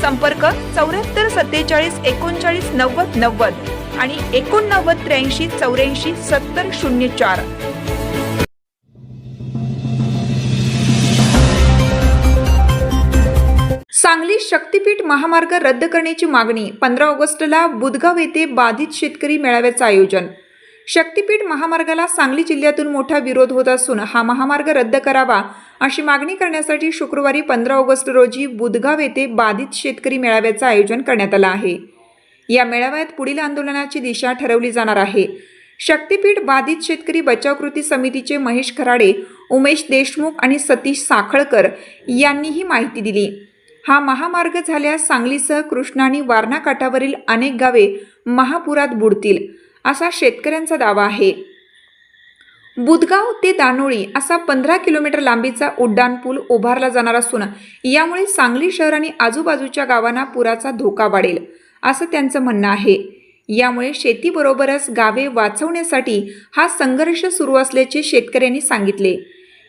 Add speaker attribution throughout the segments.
Speaker 1: संपर्क चौऱ्याहत्तर सत्तेचाळीस एकोणचाळीस नव्वद नव्वद आणि एकोणनव्वद त्र्याऐंशी चौऱ्याऐंशी सत्तर शून्य चार. सांगली शक्तीपीठ महामार्ग रद्द करण्याची मागणी पंधरा ऑगस्टला बुधगाव येथे बाधित शेतकरी मेळाव्याचं आयोजन. शक्तीपीठ महामार्गाला सांगली जिल्ह्यातून मोठा विरोध होत असून हा महामार्ग रद्द करावा अशी मागणी करण्यासाठी शुक्रवारी पंधरा ऑगस्ट रोजी बुधगाव येथे बाधित शेतकरी मेळाव्याचं आयोजन करण्यात आलं आहे. या मेळाव्यात पुढील आंदोलनाची दिशा ठरवली जाणार आहे. शक्तीपीठ बाधित शेतकरी बचाव कृती समितीचे महेश खराडे उमेश देशमुख आणि सतीश साखळकर यांनी ही माहिती दिली. हा महामार्ग झाल्यास सांगलीसह कृष्णा आणि वारणा काठावरील अनेक गावे महापुरात बुडतील. असा शेतकऱ्यांचा दावा आहे. बुदगाव ते दानोळी असा पंधरा किलोमीटर लांबीचा उड्डाणपूल उभारला जाणार असून यामुळे सांगली शहर आणि आजूबाजूच्या गावांना पुराचा धोका वाढेल असं त्यांचं म्हणणं आहे. यामुळे शेतीबरोबरच गावे वाचवण्यासाठी हा संघर्ष सुरू असल्याचे शेतकऱ्यांनी सांगितले.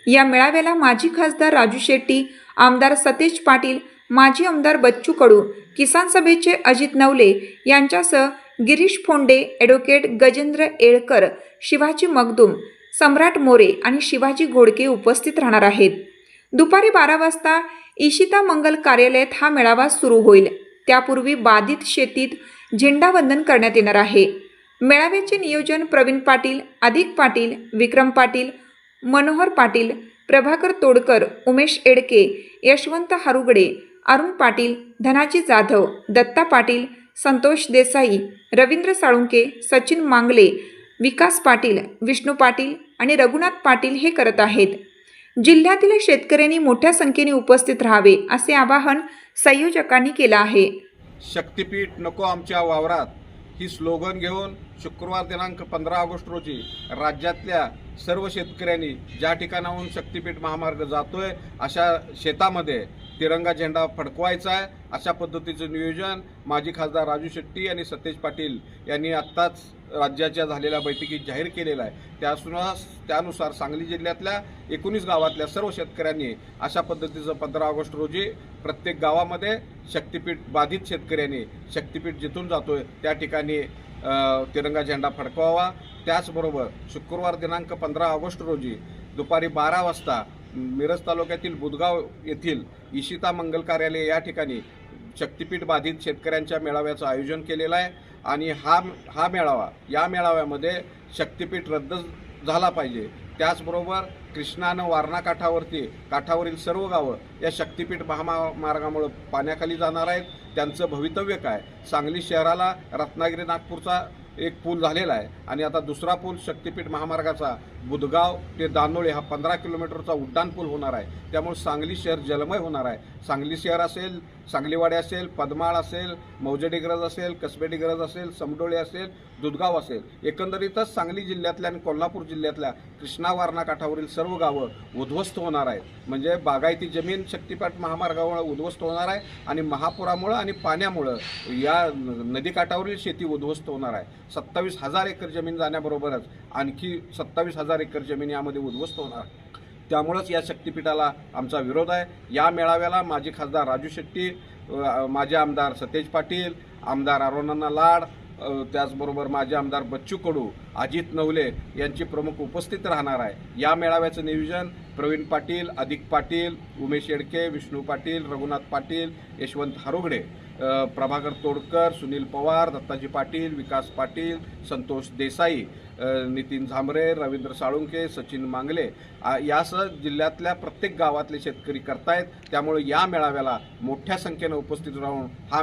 Speaker 1: या मेळाव्याला माजी खासदार राजू शेट्टी आमदार सतेज पाटील माजी आमदार बच्चू कडू किसान सभेचे अजित नवले यांच्यासह गिरीश फोंडे ॲडव्होकेट गजेंद्र येळकर शिवाजी मगदूम सम्राट मोरे आणि शिवाजी घोडके उपस्थित राहणार आहेत. दुपारी बारा वाजता इशिता मंगल कार्यालयात हा मेळावा सुरू होईल. त्यापूर्वी बाधित शेतीत झेंडावंदन करण्यात येणार आहे. मेळाव्याचे नियोजन प्रवीण पाटील अधिक पाटील विक्रम पाटील मनोहर पाटील प्रभाकर तोडकर उमेश एडके यशवंत हारुगडे अरुण पाटील धनाजी जाधव दत्ता पाटील संतोष देसाई रवींद्र साळुंके सचिन मांगले विकास पाटील विष्णू पाटील आणि रघुनाथ पाटील हे करत आहेत. जिल्ह्यातील शेतकऱ्यांनी मोठ्या संख्येने उपस्थित राहावे असे आवाहन संयोजकांनी केलं आहे.
Speaker 2: शक्तीपीठ नको आमच्या वावरात. ही स्लोगन घेऊन शुक्रवार दिनांक पंधरा ऑगस्ट रोजी राज्यातल्या सर्व शेतकऱ्यांनी ज्या ठिकाणाहून शक्तीपीठ महामार्ग जातोय अशा शेतामध्ये तिरंगा झेंडा फडकवायचा आहे अशा पद्धतीचं नियोजन माजी खासदार राजू शेट्टी आणि सतेज पाटील यांनी आत्ताच राज्याच्या झालेल्या बैठकीत जाहीर केलेला आहे. त्यासुना त्यानुसार सांगली जिल्ह्यातल्या एकोणीस गावातल्या सर्व शेतकऱ्यांनी अशा पद्धतीचं पंधरा ऑगस्ट रोजी प्रत्येक गावामध्ये शक्तीपीठ बाधित शेतकऱ्यांनी शक्तीपीठ जिथून जातोय त्या ठिकाणी तिरंगा झेंडा फडकवावा. त्याचबरोबर शुक्रवार दिनांक पंधरा ऑगस्ट रोजी दुपारी बारा वाजता मिरज तालुक्यातील बुधगाव येथील इशिता मंगल कार्यालय या ठिकाणी शक्तिपीठ बाधित शेतकऱ्यांच्या मेळाव्याचं आयोजन केलेलं आहे. आणि हा हा मेळावा या मेळाव्यामध्ये शक्तिपीठ रद्द झाला पाहिजे. त्याचबरोबर कृष्णानं वारणा काठावरती काठावरील सर्व गावं या शक्तिपीठ महामार्गामुळं पाण्याखाली जाणार आहेत. त्यांचं भवितव्य काय? सांगली शहराला रत्नागिरी नागपूरचा एक पूल झालेला आहे. आणि आता दुसरा पूल शक्तीपीठ महामार्गाचा बुधगाव ते दानोळे हा पंधरा किलोमीटरचा उड्डाण पूल होणार आहे. त्यामुळे सांगली शहर जलमय होणार आहे. सांगली शहर असेल सांगलीवाडी असेल पदमाळ असेल मौजडिग्रज असेल कसबेडिग्रज असेल समडोळे असेल दुधगाव असेल. एकंदरीतच सांगली जिल्ह्यातल्या आणि कोल्हापूर जिल्ह्यातल्या कृष्णा वारणा काठावरील सर्व गावं उद्ध्वस्त होणार आहेत. म्हणजे बागायती जमीन शक्तीपीठ महामार्गामुळे उद्ध्वस्त होणार आहे आणि महापुरामुळं आणि पाण्यामुळं या नदीकाठावरील शेती उद्ध्वस्त होणार आहे. सत्तावीस हजार एकर जमीन जाण्याबरोबरच आणखी सत्तावीस हजार एकर जमीन यामध्ये उद्ध्वस्त होणार. त्यामुळंच या शक्तिपीठाला आमचा विरोध आहे. या मेळाव्याला माजी खासदार राजू शेट्टी माझे माजी आमदार सतेज पाटील आमदार अरुणांना लाड त्याचबरोबर माजी आमदार बच्चू कडू अजित नवले यांची प्रमुख उपस्थित राहणार आहे. या मेळाव्याचं नियोजन प्रवीण पाटील अधिक पाटील उमेश येडके विष्णू पाटील रघुनाथ पाटील यशवंत हारुगडे प्रभाकर तोडकर सुनील पवार दत्ताजी पाटील विकास पाटील संतोष देसाई नितीन झांबरे रवींद्र साळुंके सचिन मांगले यासह जिल्ह्यातल्या प्रत्येक गावातले शेतकरी करतायत. त्यामुळे या मेळाव्याला मोठ्या संख्येनं उपस्थित राहून हा